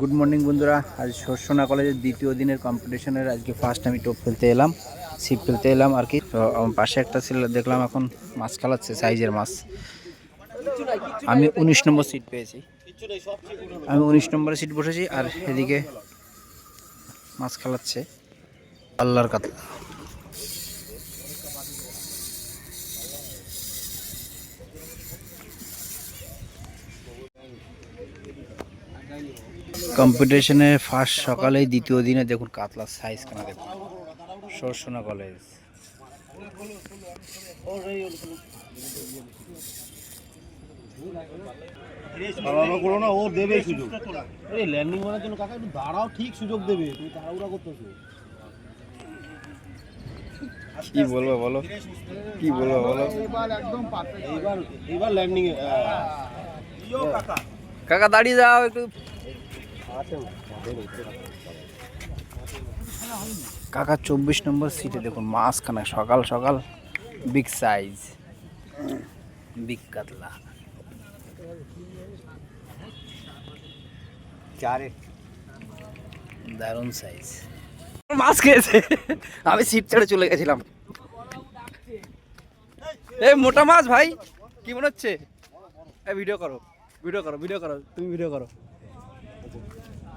Good morning বন্ধুরা। আজ সরসোনা কলেজের দ্বিতীয় দিনের কম্পিটিশনের আজকে ফার্স্ট আমি টোপ ফেলতে এলাম ছিপ ফেলতে এলাম আর কি। তো পাশে একটা ছিল, দেখলাম এখন মাছ খালাচ্ছে সাইজের মাছ। আমি উনিশ নম্বর সিট পেয়েছি। আমি উনিশ নম্বরে সিট বসেছি আর এদিকে মাছ খালাচ্ছে। আল্লাহর কাতলা। কম্পিটিশনের ফার্স্ট সকালেই দ্বিতীয় দিনে দেখুন কাতলার সাইজ কেন দেখুন। সরসোনা কলেজ ও দেবে সুযোগ। এই ল্যান্ডিং করার জন্য কাকা একটু দাঁড়াও ঠিক সুযোগ দেবে। তুমি তাড়াহুড়া করতেছো। কি বলব বলো? কি বলব বলো? এবার একদম এইবার এইবার ল্যান্ডিং কাকা দাঁড়িয়ে যাও একটু কাকা চব্বিশ নম্বর সিটে দেখুন মাঝখানে সকাল সকাল বিগ সাইজ বিগ কাতলা। চারে। দারুণ সাইজ মাছ খেয়েছে। আমি সিট ছেড়ে চলে গেছিলাম। এই মোটা মাছ ভাই কি মনে হচ্ছে? ভিডিও করো ভিডিও করো ভিডিও করো তুমি ভিডিও করো।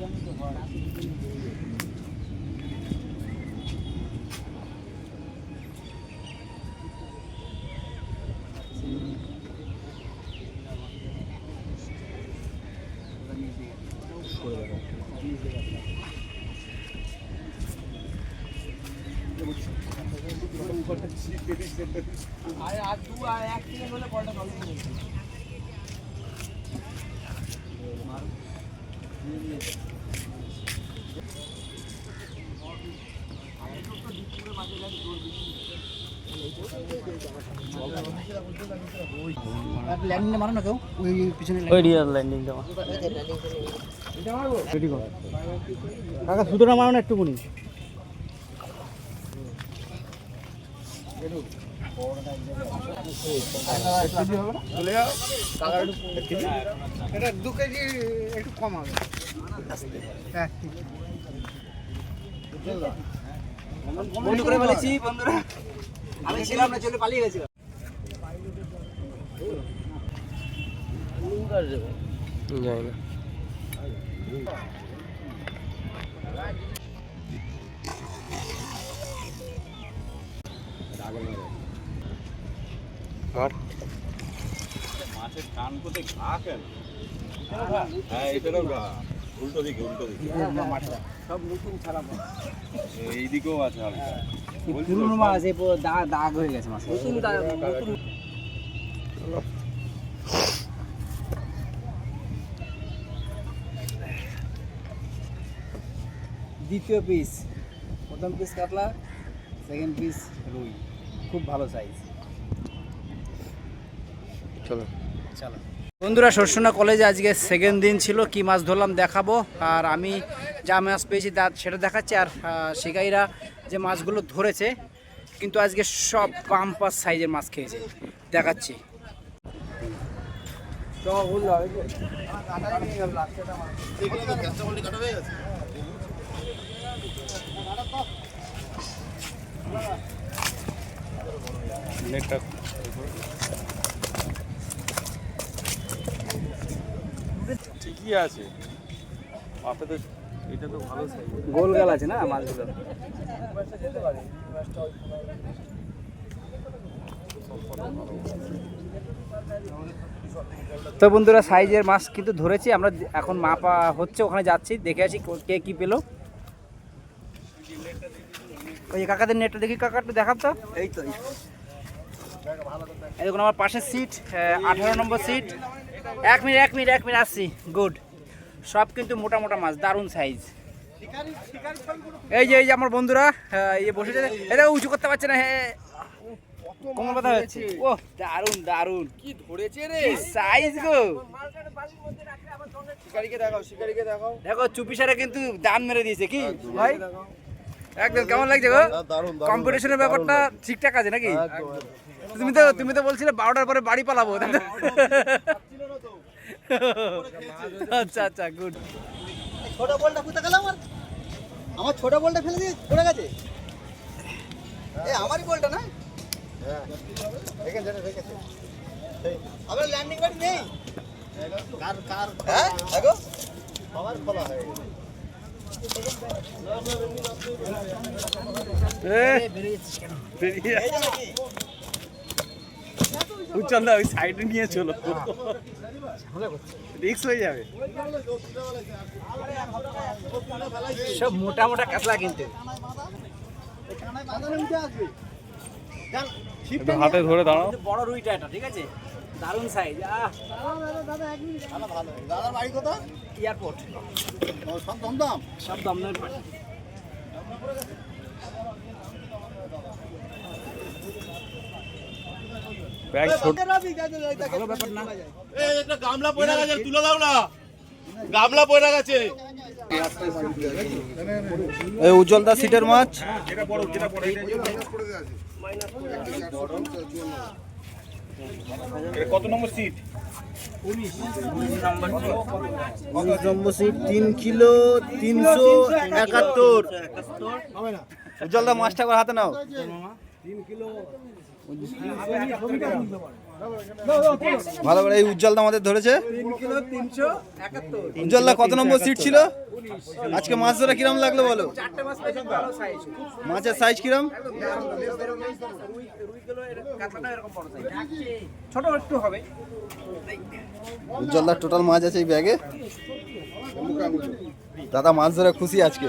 মারো না কেউ ওই পিছনে কাকা সুতোটা মারো না একটুকুনি এটা দু কেজি একটু কম হবে হ্যাঁ ঠিক বন্ধু করে ফেলেছি বন্ধুরা। আমি ছিলাম না চলে পালিয়ে গেছিলাম। যাই না। মাছের কান কোথায় ঘা কেন? হ্যাঁ এটারও ঘা উল্টো দিকে উল্টো দিকে। সব নতুন ছাড়া এইদিকেও আছে হালকা। পুরনো মাছ এই দাগ দাগ হয়ে গেছে মাছ নতুন নতুন দ্বিতীয় পিস প্রথম পিস কাতলা সেকেন্ড পিস রুই। খুব ভালো সাইজ চলো। চলো। বন্ধুরা সরসোনা কলেজে আজকে সেকেন্ড দিন ছিল কি মাছ ধরলাম দেখাবো। আর আমি যা মাছ পেয়েছি তা সেটা দেখাচ্ছি। আর আহ, শিকারীরা যে মাছগুলো ধরেছে, কিন্তু আজকে সব পাম্পাস সাইজের মাছ খেয়েছে। দেখাচ্ছি। ঠিকই আছে। আপে তো এটা তো ভালো গোল গাল আছে না মাছগুলো? তো বন্ধুরা সাইজের মাছ কিন্তু ধরেছি আমরা এখন মাপা হচ্ছে ওখানে যাচ্ছি দেখে আসি কো- কে কি পেল। ওই কাকাদের নেটটা দেখি কাকা একটু দেখাব তো। এই তো এই দেখুন আমার পাশের সিট আঠারো নম্বর সিট এক মিনিট এক মিনিট এক মিনিট আসছি। গুড সব কিন্তু মোটা মোটা মাছ দারুণ সাইজ এই যে এই যে আমার বন্ধুরা এই যে বসেছে। এটা উঁচু করতে পারছে না হ্যাঁ। কোমর ব্যথা হচ্ছে। ও দারুণ দারুণ। কি ধরেছে রে? সাইজ গো। শিকারিকে দেখাও শিকারিকে দেখাও। দেখো চুপিসারে কিন্তু দান মেরে দিয়েছে কি? ভাই একদম কেমন লাগছে গো? কম্পিটিশনের ব্যাপারটা ঠিকঠাক আছে নাকি? তুমি তো তুমি তো বলছিলে বারোটার পরে বাড়ি পালাবো? আচ্ছা আচ্ছা গুড ছোট বলটা কোথা গেল আমার। আমার ছোট বলটা ফেলে দিয়ে পড়ে গেছে। এ আমারই বলটা না? আবার ল্যান্ডিং বাড়ি নেই? কার কার? হ্যাঁ দেখো সবার খোলা হয়ে গেছে। এই যে নাকি ওই সাইডে নিয়ে চলো। রিক্স হয়ে যাবে। সব মোটা মোটা কাতলা কিন্তু। হাতে ধরে দাঁড়াও। বড় রুইটা এটা ঠিক আছে? দারুণ সাইজ আহ। ভালো দাদার বাড়ি কোথায় এয়ারপোর্ট সব দমদম। সব দমদমের পাশে। ব্যাগ ছোট ভালো ব্যাপার না। এই একটা গামলা পড়ে গেছে তুলে দাও না। গামলা পড়ে গেছে। এই উজ্জ্বলদা সিটের মাছ। কত নম্বর সিট? নম্বর সিট তিন কিলো তিনশো একাত্তর। উজ্জ্বলদা মাছটা করে হাতে নাও। ভালো করে এই উজ্জ্বলদা আমাদের ধরেছে। উজ্জ্বলদা কত নম্বর সিট ছিল? আজকে মাছ ধরে কিরম লাগল বলো? মাছের সাইজ কিরম? উজ্জ্বলদার টোটাল মাছ আছে এই ব্যাগে দাদা মাছ ধরে খুশি আজকে।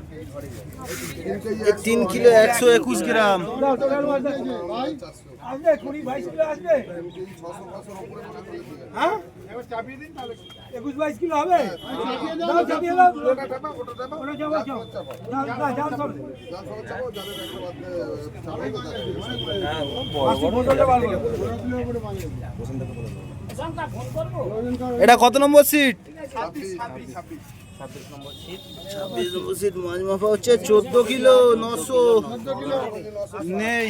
কিলো একশো একুশ গ্রাম। একুশ বাইশ কিলো হবে? দাও, চাপিয়ে দাও। ওটা যাব, যাও। যাও, কত নম্বর সিট মাছ মাপা হচ্ছে চোদ্দ কিলো নশো নেই।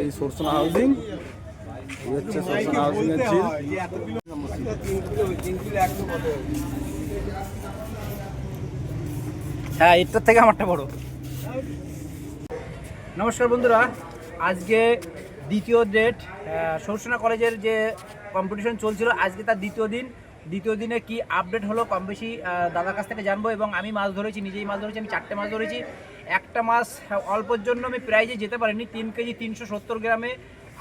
এই সরসনা এই হচ্ছে সরসনা হাউজিং এর ঝিল হ্যাঁ এটার থেকে আমারটা বড়। নমস্কার বন্ধুরা আজকে দ্বিতীয় ডেট সরসনা কলেজের যে কম্পিটিশন চলছিল আজকে তার দ্বিতীয় দিন। দ্বিতীয় দিনে কি আপডেট হলো কম বেশি দাদার কাছ থেকে জানব এবং আমি মাছ ধরেছি নিজেই মাছ ধরেছি আমি চারটে মাছ ধরেছি। একটা মাছ অল্পর জন্য আমি প্রাইজে যেতে পারিনি তিন কেজি তিনশো সত্তর গ্রামে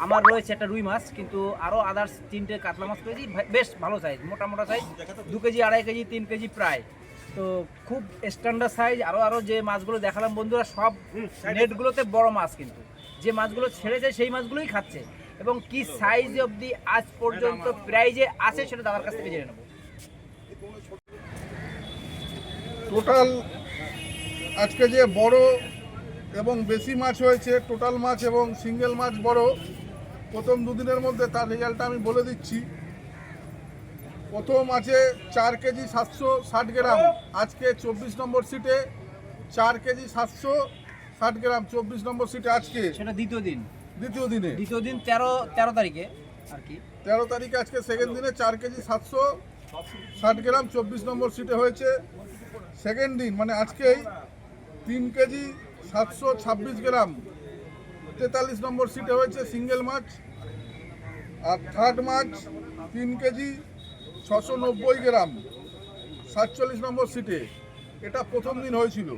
আমার রয়েছে একটা রুই মাছ কিন্তু আরও আদার্স তিনটে কাতলা মাছ পেয়েছি। বেশ ভালো সাইজ মোটা মোটা সাইজ দু কেজি আড়াই কেজি তিন কেজি প্রায়। তো খুব স্ট্যান্ডার্ড সাইজ আরও আরও যে মাছগুলো দেখালাম বন্ধুরা সব নেটগুলোতে বড় মাছ কিন্তু। যে মাছগুলো ছেড়েছে সেই মাছগুলোই খাচ্ছে। এবং কি সাইজ অবধি আজ পর্যন্ত প্রাইজে আছে সেটা দাদার কাছ থেকে জেনে নেব। টোটাল আজকে যে বড় এবং বেশি মাছ হয়েছে টোটাল মাছ এবং সিঙ্গেল মাছ বড় প্রথম দুদিনের মধ্যে তার রেজাল্টটা আমি বলে দিচ্ছি। প্রথম আছে চার কেজি সাতশো ষাট গ্রাম আজকে চব্বিশ নম্বর সিটে চার কেজি সাতশো ষাট গ্রাম চব্বিশ নম্বর সিটে আজকে। সেটা দ্বিতীয় দিন। দ্বিতীয় দিনে। দ্বিতীয় দিন তেরো তেরো তারিখে আর কি। তেরো তারিখে আজকে সেকেন্ড দিনে চার কেজি সাতশো ষাট গ্রাম চব্বিশ নম্বর সিটে হয়েছে। সেকেন্ড দিন মানে আজকেই তিন কেজি সাতশো ছাব্বিশ গ্রাম তেতাল্লিশ নম্বর সিটে হয়েছে সিঙ্গেল মাছ আর থার্ড মাছ তিন কেজি ছশো নব্বই গ্রাম সাতচল্লিশ নম্বর সিটে এটা প্রথম দিন হয়েছিল।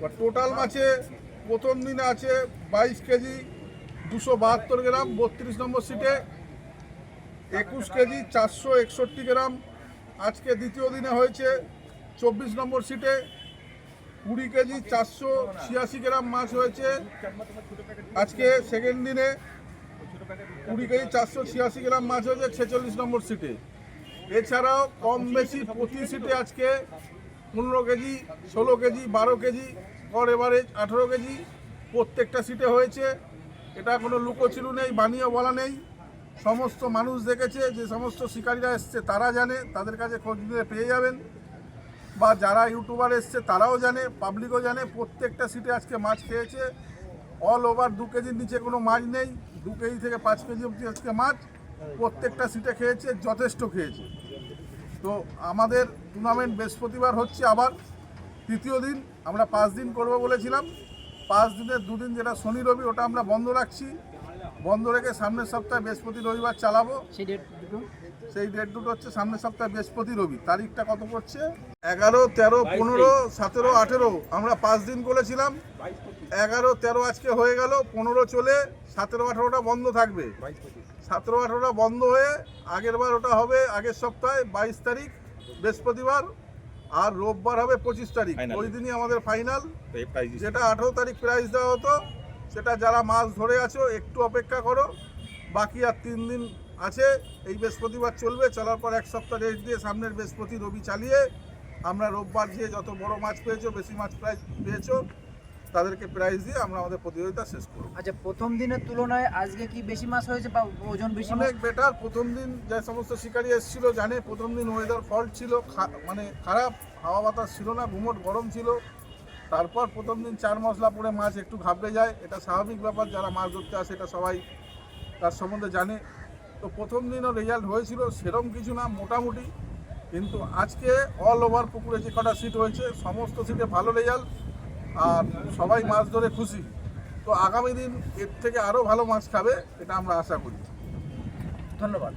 বা টোটাল মাছে প্রথম দিনে আছে বাইশ কেজি দুশো বাহাত্তর গ্রাম, বত্রিশ নম্বর সিটে একুশ কেজি, চারশো একষট্টি গ্রাম। আজকে দ্বিতীয় দিনে হয়েছে চব্বিশ নম্বর সিটে কুড়ি কেজি, চারশো ছিয়াশি গ্রাম মাছ হয়েছে। আজকে সেকেন্ড দিনে কুড়ি কেজি, চারশো ছিয়াশি গ্রাম মাছ হয়েছে ছেচল্লিশ নম্বর সিটে। এছাড়াও কম বেশি প্রতি সিটে আজকে পনেরো কেজি, ষোলো কেজি, বারো কেজি পর এভারেজ আঠেরো কেজি প্রত্যেকটা সিটে হয়েছে। এটা কোনো লুকোচিলু নেই, বানিয়ে বলা নেই। সমস্ত মানুষ দেখেছে, যে সমস্ত শিকারীরা এসছে, তারা জানে, তাদের কাছে খোঁজ নিয়ে পেয়ে যাবেন। বা যারা ইউটিউবার এসছে, তারাও জানে, পাবলিকও জানে, প্রত্যেকটা সিটে আজকে মাছ খেয়েছে। অল ওভার দু কেজির নিচে কোনো মাছ নেই, দু কেজি থেকে পাঁচ কেজি অবধি আজকে মাছ, প্রত্যেকটা সিটে খেয়েছে, যথেষ্ট খেয়েছে। তো আমাদের টুর্নামেন্ট বৃহস্পতিবার হচ্ছে আবার, তৃতীয় দিন, আমরা পাঁচ দিন করব বলেছিলাম। পাঁচ দিনের দুদিন যেটা শনি রবি ওটা আমরা বন্ধ রাখছি। বন্ধ রেখে সামনের সপ্তাহে বৃহস্পতি রবিবার চালাবো। সেই ডেট দুটো? সেই ডেট দুটো হচ্ছে সামনের সপ্তাহে বৃহস্পতি রবি। তারিখটা কত পড়ছে? এগারো তেরো পনেরো সতেরো আঠেরো। আমরা পাঁচ দিন করেছিলাম এগারো তেরো আজকে হয়ে গেল। পনেরো চলে সতেরো আঠেরোটা বন্ধ থাকবে। সতেরো আঠেরোটা বন্ধ হয়ে আগের বার ওটা হবে আগের সপ্তাহে বাইশ তারিখ বৃহস্পতিবার। আর রোববার হবে পঁচিশ তারিখ। ওই দিনই আমাদের ফাইনাল যেটা আঠেরো তারিখ প্রাইজ দেওয়া হতো সেটা যারা মাছ ধরে আছো একটু অপেক্ষা করো। বাকি আর তিন দিন আছে। এই বৃহস্পতিবার চলবে। চলার পর এক সপ্তাহ রেস্ট দিয়ে সামনের বৃহস্পতি রবি চালিয়ে আমরা রোববার গিয়ে যত বড় মাছ পেয়েছ বেশি মাছ প্রাইজ পেয়েছ তাদেরকে প্রাইজ দিয়ে আমরা আমাদের প্রতিযোগিতা শেষ করব। আচ্ছা প্রথম দিনের তুলনায় আজকে কি বেশি মাছ হয়েছে বা ওজন বেশি অনেক বেটার প্রথম দিন যে সমস্ত শিকারী এসেছিল জানে প্রথম দিন ওয়েদার ফল্ট ছিল মানে খারাপ হাওয়া বাতাস ছিল না ঘুমট গরম ছিল। তারপর প্রথম দিন চার মশলা পড়ে মাছ একটু ঘাবড়ে যায়। এটা স্বাভাবিক ব্যাপার যারা মাছ ধরতে আসে এটা সবাই তার সম্বন্ধে জানে। তো প্রথম দিনও রেজাল্ট হয়েছিল সেরম কিছু না মোটামুটি। কিন্তু আজকে অল ওভার পুকুরে যে কটা সিট হয়েছে সমস্ত সিটে ভালো রেজাল্ট আর সবাই মাছ ধরে খুশি। তো আগামী দিন এর থেকে আরও ভালো মাছ খাবে, এটা আমরা আশা করি। ধন্যবাদ।